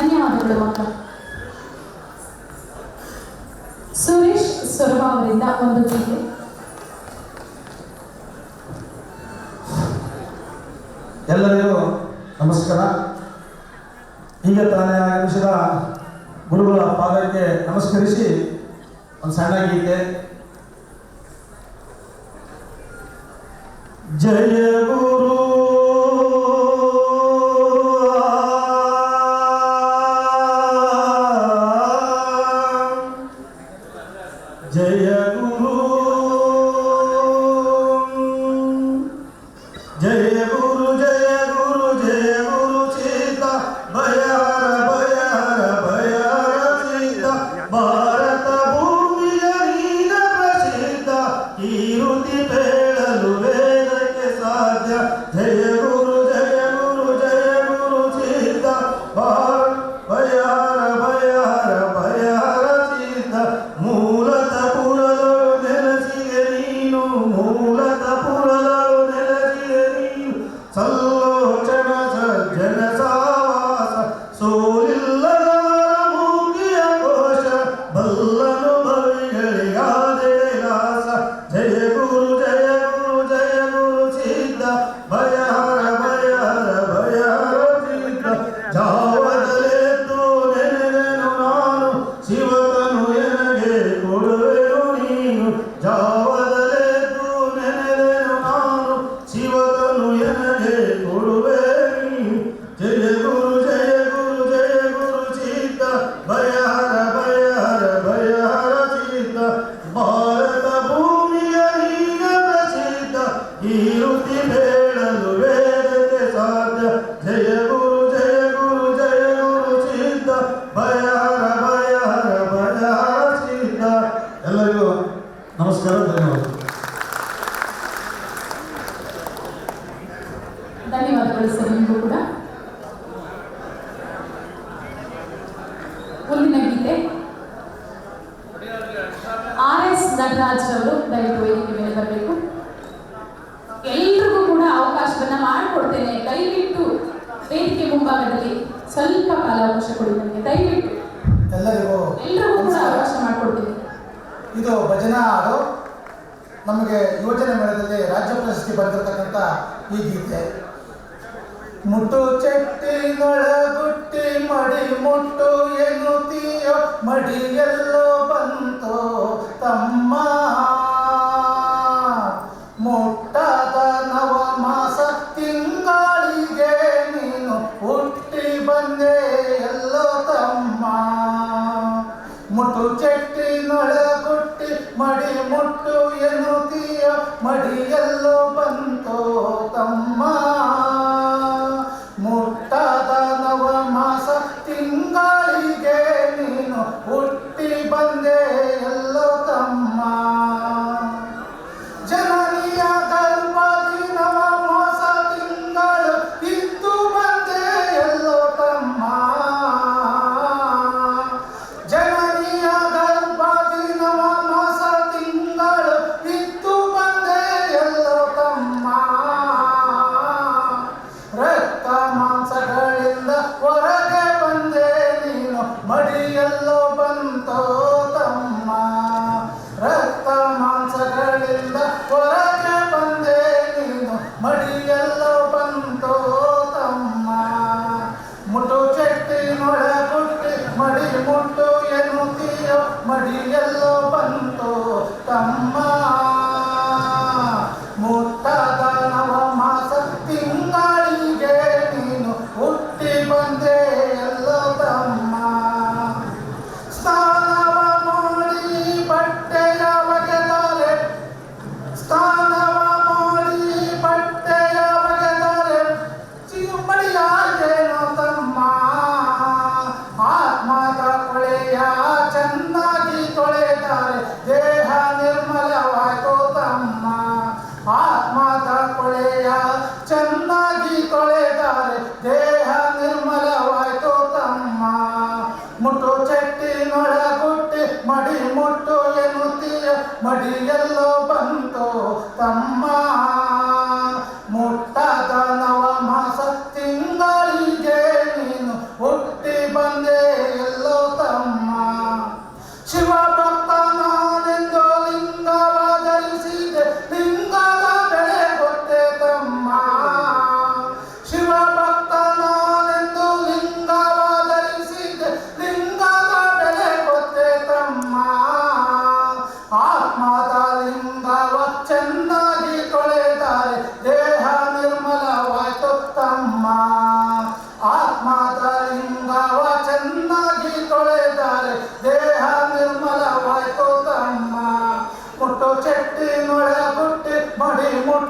ಧನ್ಯವಾದಗಳು ಅಕ್ಕ ಸುರೇಶ್ ಸೊರಬ ಅವರಿಂದ ಒಂದು ಗೀತೆ. ಎಲ್ಲರಿಗೂ ನಮಸ್ಕಾರ. ಈಗ ತಾನೇ ಆಗಮಿಸಿದ ಗುರುಗಳ ಪಾದಕ್ಕೆ ನಮಸ್ಕರಿಸಿ ಒಂದು ಸಣ್ಣ ಗೀತೆ. ಜಯ जय जय जय ನಮಸ್ಕಾರ ಧನ್ಯವಾದ. ಧನ್ಯವಾದಗಳು ಕಾಲ ಅವಕಾಶ ಆರ್ ಎಸ್ ಅವರು ಎಲ್ರಿಗೂ ಕೂಡ ದಯವಿಟ್ಟು ವೇದಿಕೆ ಸ್ವಲ್ಪ ಕೊಡಿ ನನಗೆ. ದಯವಿಟ್ಟು. ಎಲ್ಲರಿಗೂ ಎಲ್ಲರಿಗೂ ಕೂಡ ಅವಕಾಶ ಮಾಡಿಕೊಡ್ತೀನಿ. ಇದು ಭಜನಾ ಹಾಡು. ನಮಗೆ ಯೋಜನೆ ಮೇಳದಲ್ಲಿ ರಾಜ್ಯ ಪ್ರಶಸ್ತಿ ಬಂದಿರತಕ್ಕಂಥ ಈ ಗೀತೆ. ಮುಟ್ಟು ಚಟ್ಟಿನೊಳ ಗುಟ್ಟಿ ಮಡಿ ಮುಟ್ಟು ಎನ್ನುತ್ತೀಯ ಮಡಿಯಲ್ಲೋ ಕೊರಗ ಬಂದೆ ನಿನ್ನ ಮಡಿಯಲ್ಲ ಬಂತೋತಮ್ಮ ಮುಟು ಚೆಟ್ಟಿನೊಳ ಕೊಟ್ಟಿ ಮಡಿ ಮುಟ್ಟು ಎನ್ನುತ್ತೀಯ ಮಡಿಯಲ್ಲ ಬಂತೋ ತಮ್ಮ ಮುತ್ತದ ನವ ಮಾಸ ತಿಂಗಳಿಗೆ ನೀನು ಹುಟ್ಟಿ ಬಂದೆ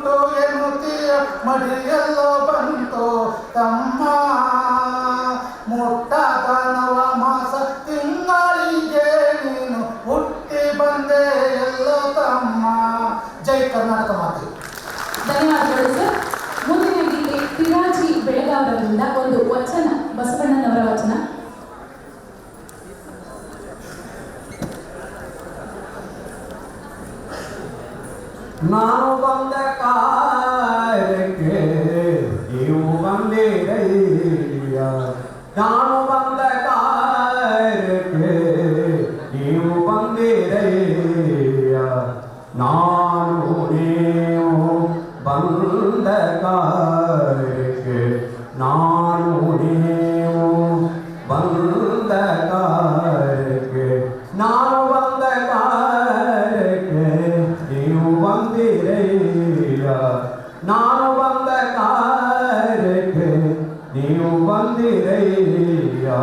ಬಂತು ಎನ್ನುತ್ತೀಯ ಮಡಿಯಲ್ಲೋ ಬಂತು ತಮ್ಮ நான் வந்த காருக்கு இவ் வந்தேயா நான் வந்த காருக்கு இவ் வந்தேயா நானும் வந்த காருக்கு நானும் நீயு வந்திரையா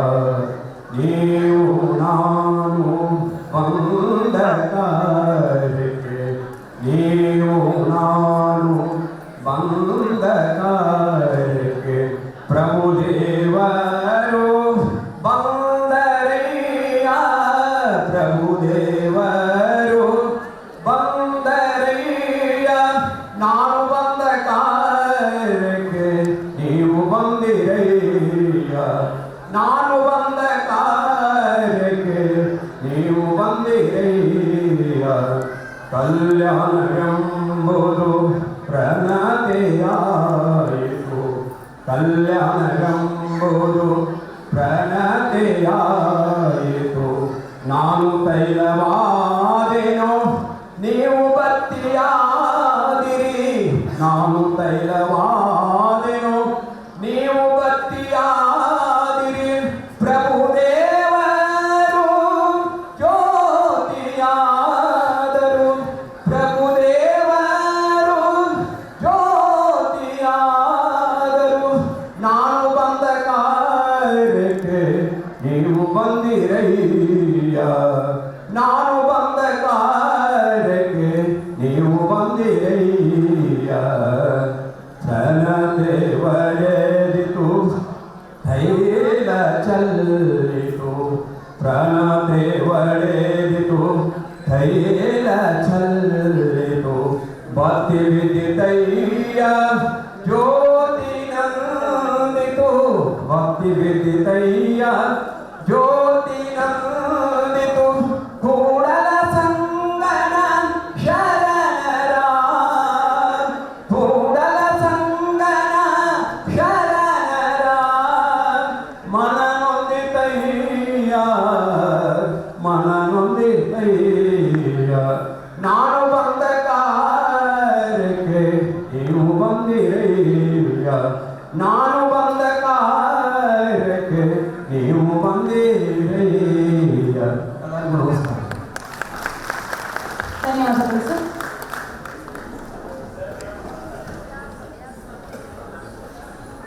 நீயு நானும் வந்ததா కళ్యాణగంబోదు ప్రణతయాయు నాను తైలవా ज्योतिरम्